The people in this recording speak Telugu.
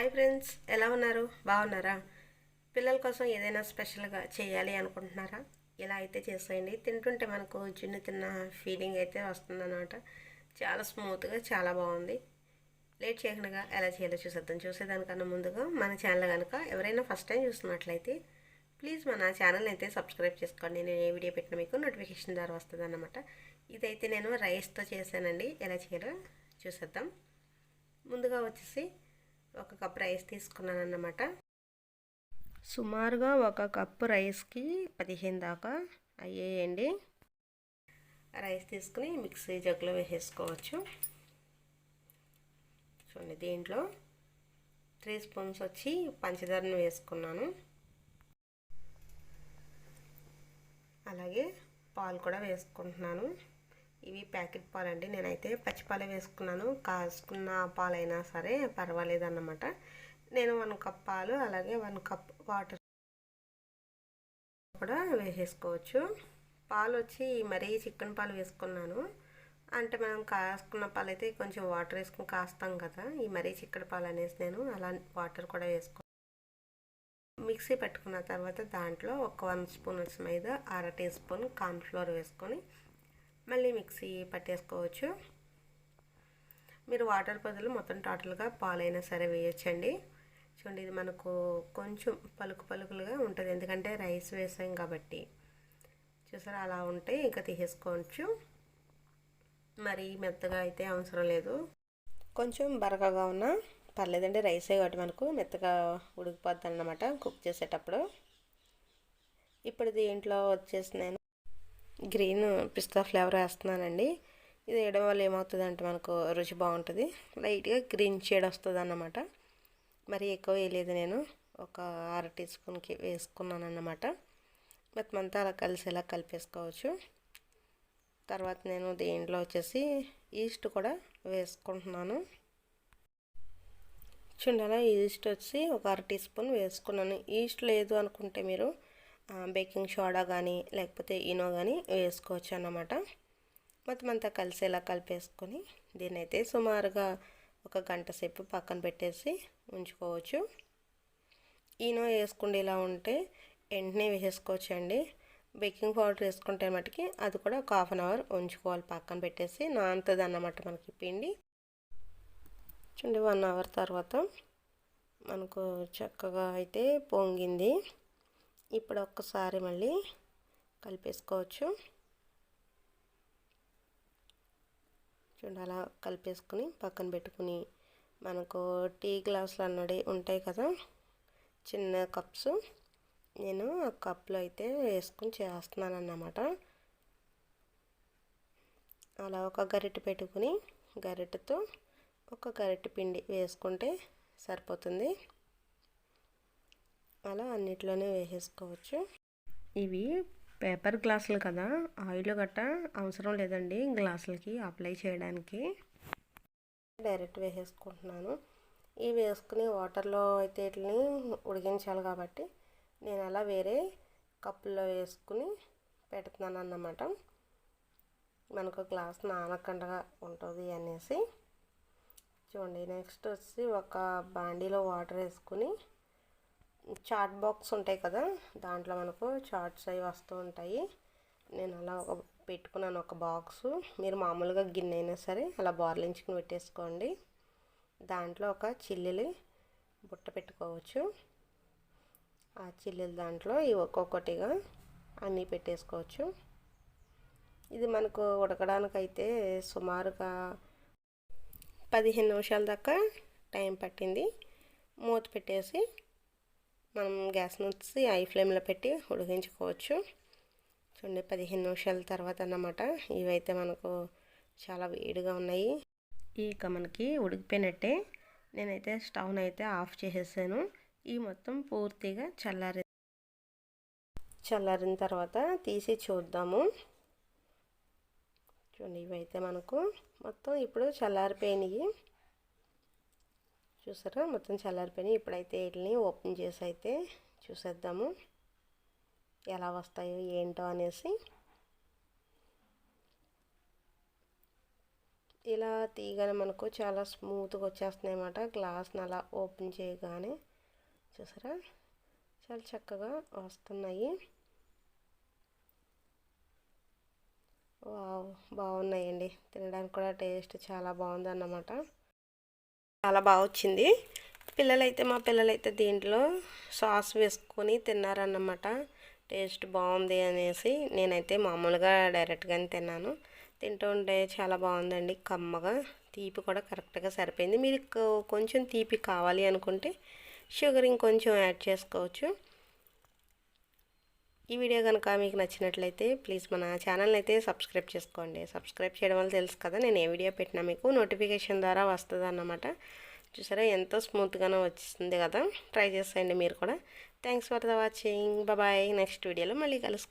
హాయ్ ఫ్రెండ్స్ ఎలా ఉన్నారు? బాగున్నారా? పిల్లల కోసం ఏదైనా స్పెషల్గా చేయాలి అనుకుంటున్నారా? ఇలా అయితే చేసేయండి. తింటుంటే మనకు జున్ను తిన్న ఫీలింగ్ అయితే వస్తుందన్నమాట. చాలా స్మూత్గా చాలా బాగుంది. లేట్ చేయకుండా ఎలా చేయాలో చూసేద్దాం. చూసేదానికన్నా ముందుగా మన ఛానల్ కనుక ఎవరైనా ఫస్ట్ టైం చూస్తున్నట్లయితే ప్లీజ్ మన ఛానల్ అయితే సబ్స్క్రైబ్ చేసుకోండి. నేను ఏ వీడియో పెట్టినా మీకు నోటిఫికేషన్ ద్వారా వస్తుంది అన్నమాట ఇదైతే నేను రైస్తో చేశానండి. ఎలా చేయాలో చూసేద్దాం. ముందుగా వచ్చేసి ఒక కప్ రైస్ తీసుకున్నాను అన్నమాట సుమారుగా ఒక కప్పు రైస్కి పదిహేను దాకా అయ్యేయండి. రైస్ తీసుకుని మిక్సీ జగ్లో వేసేసుకోవచ్చు. చూడండి దీంట్లో త్రీ స్పూన్స్ వచ్చి పంచదారను వేసుకున్నాను. అలాగే పాలు కూడా వేసుకుంటున్నాను. ఇవి ప్యాకెట్ పాలండి. నేనైతే పచ్చిపాలే వేసుకున్నాను. కాసుకున్న పాలైనా సరే పర్వాలేదు అన్నమాట నేను వన్ కప్ పాలు అలాగే వన్ కప్ వాటర్ కూడా వేసేసుకోవచ్చు. పాలు వచ్చి మరీ చికెన్ పాలు వేసుకున్నాను. అంటే మనం కాసుకున్న పాలు అయితే కొంచెం వాటర్ వేసుకుని కాస్తాం కదా. ఈ మరీ చిక్కడి పాలు అనేసి నేను అలా వాటర్ కూడా వేసుకో మిక్సీ పెట్టుకున్న తర్వాత దాంట్లో ఒక వన్ స్పూన్ మీద అర టీ స్పూన్ కార్న్ఫ్లోర్ వేసుకొని మళ్ళీ మిక్సీ పట్టేసుకోవచ్చు. మీరు వాటర్ బదులు మొత్తం టోటల్గా పాలైనా సరే వేయచ్చండి. చూడండి ఇది మనకు కొంచెం పలుకు పలుకులుగా ఉంటుంది. ఎందుకంటే రైస్ వేసాం కాబట్టి. చూసారా అలా ఉంటే ఇంకా తీసేసుకోవచ్చు. మరి మెత్తగా అయితే అవసరం లేదు. కొంచెం బరకగా ఉన్న పర్లేదండి రైసే కాబట్టి మనకు మెత్తగా ఉడికిపోద్ది అన్నమాట కుక్ చేసేటప్పుడు. ఇప్పుడు దీంట్లో వచ్చేసి నేను గ్రీన్ పిస్తా ఫ్లేవర్ వేస్తున్నానండి. ఇది వేయడం వల్ల ఏమవుతుంది అంటే మనకు రుచి బాగుంటుంది. లైట్గా గ్రీన్ షేడ్ వస్తుంది అన్నమాట మరి ఎక్కువ వేయలేదు నేను. ఒక అర టీ స్పూన్కి వేసుకున్నాను అన్నమాట మొత్తమంతా అలా అలా కలిసేలా కలిపేసుకోవచ్చు. తర్వాత నేను దీంట్లో వచ్చేసి ఈస్ట్ కూడా వేసుకుంటున్నాను. చూడాలా ఈస్ట్ వచ్చి ఒక అర టీ స్పూన్ వేసుకున్నాను. ఈస్ట్ లేదు అనుకుంటే మీరు బేకింగ్ సోడా కానీ లేకపోతే ఈనో కానీ వేసుకోవచ్చు అన్నమాట. మొత్తం అంతా కలిసేలా కలిపేసుకొని దీన్ని అయితే సుమారుగా ఒక గంట సేపు పక్కన పెట్టేసి ఉంచుకోవచ్చు. ఈనో వేసుకుండేలా ఉంటే వెంటనే వేసుకోవచ్చండి. అండి బేకింగ్ పౌడర్ వేసుకుంటే మటుకి అది కూడా ఒక హాఫ్ అన్ అవర్ ఉంచుకోవాలి పక్కన పెట్టేసి. నాంతది అన్నమాట మనకి పిండి. చూడండి వన్ అవర్ తర్వాత మనకు చక్కగా అయితే పొంగింది. ఇప్పుడు ఒక్కసారి మళ్ళీ కలిపేసుకోవచ్చు. చూడండి అలా కలిపేసుకుని పక్కన పెట్టుకుని మనకు టీ గ్లాసులు అన్నది ఉంటాయి కదా చిన్న కప్స్. నేను ఆ కప్లో అయితే వేసుకుని చేస్తున్నాను అన్నమాట అలా ఒక గరిటె పెట్టుకుని గరిటెతో ఒక గరిటె పిండి వేసుకుంటే సరిపోతుంది. అలా అన్నిట్లోనే వేసేసుకోవచ్చు. ఇవి పేపర్ గ్లాసులు కదా ఆయిల్ గట్ట అవసరం లేదండి గ్లాసులకి అప్లై చేయడానికి. డైరెక్ట్ వేసేసుకుంటున్నాను. ఇవి వేసుకుని వాటర్లో అయితే వీటిని ఉడికించాలి కాబట్టి నేను అలా వేరే కప్పుల్లో వేసుకుని పెడుతున్నాను అన్నమాట. మనకు గ్లాస్ నానకుండా ఉంటుంది అనేసి. చూడండి నెక్స్ట్ వచ్చి ఒక బాండీలో వాటర్ వేసుకుని చాట్ బాక్స్ ఉంటాయి కదా దాంట్లో మనకు చార్ట్స్ అవి వస్తూ ఉంటాయి. నేను అలా ఒక పెట్టుకున్నాను ఒక బాక్స్. మీరు మామూలుగా గిన్నె అయినా సరే అలా బార్లించుకుని పెట్టేసుకోండి. దాంట్లో ఒక చిల్లిలి బుట్ట పెట్టుకోవచ్చు. ఆ చిల్లిల దాంట్లో ఇవి ఒక్కొక్కటిగా అన్నీ పెట్టేసుకోవచ్చు. ఇది మనకు ఉడకడానికైతే సుమారుగా పదిహేను నిమిషాల దాకా టైం పట్టింది. మూత పెట్టేసి మనం గ్యాస్ వచ్చి ఐ ఫ్లేమ్లో పెట్టి ఉడికించుకోవచ్చు. చూడండి పదిహేను నిమిషాల తర్వాత అన్నమాట. ఇవైతే మనకు చాలా వేడిగా ఉన్నాయి. ఇక మనకి ఉడికిపోయినట్టే నేనైతే స్టవ్ని అయితే ఆఫ్ చేసేసాను. ఈ మొత్తం పూర్తిగా చల్లారి చల్లారిన తర్వాత తీసి చూద్దాము. చూడండి ఇవైతే మనకు మొత్తం ఇప్పుడు చల్లారిపోయినాయి. చూసారా? మొత్తం చల్లారిపోయినాయి. ఇప్పుడైతే వీటిని ఓపెన్ చేసి అయితే చూసేద్దాము. ఎలా వస్తాయో ఏంటో అనేసి. ఇలా తీయగానే మనకు చాలా స్మూత్గా వచ్చేస్తున్నాయి అన్నమాట. గ్లాస్ని అలా ఓపెన్ చేయగానే చూసారా? చాలా చక్కగా వస్తున్నాయి. వావ్ బాగున్నాయండి. తినడానికి కూడా టేస్ట్ చాలా బాగుంది అన్నమాట చాలా బాగా వచ్చింది. పిల్లలైతే మా పిల్లలైతే దీంట్లో సాస్ వేసుకొని తిన్నారన్నమాట. టేస్ట్ బాగుంది అనేసి నేనైతే మామూలుగా డైరెక్ట్గానే తిన్నాను. తింటూ ఉంటే చాలా బాగుందండి. కమ్మగా తీపి కూడా కరెక్ట్గా సరిపోయింది. మీరు కొంచెం తీపి కావాలి అనుకుంటే షుగర్ ఇంకొంచెం యాడ్ చేసుకోవచ్చు. ఈ వీడియో కనుక మీకు నచ్చినట్లయితే ప్లీజ్ మన ఛానల్ని అయితే సబ్స్క్రైబ్ చేసుకోండి. సబ్స్క్రైబ్ చేయడం వల్ల తెలుసు కదా నేను ఏ వీడియో పెట్టినా మీకు నోటిఫికేషన్ ద్వారా వస్తుంది అన్నమాట. చూసారా ఎంతో స్మూత్గానే వచ్చింది కదా ట్రై చేసేయండి మీరు కూడా. Thanks for the watching bye next వీడియోలో మళ్ళీ కలుసుకో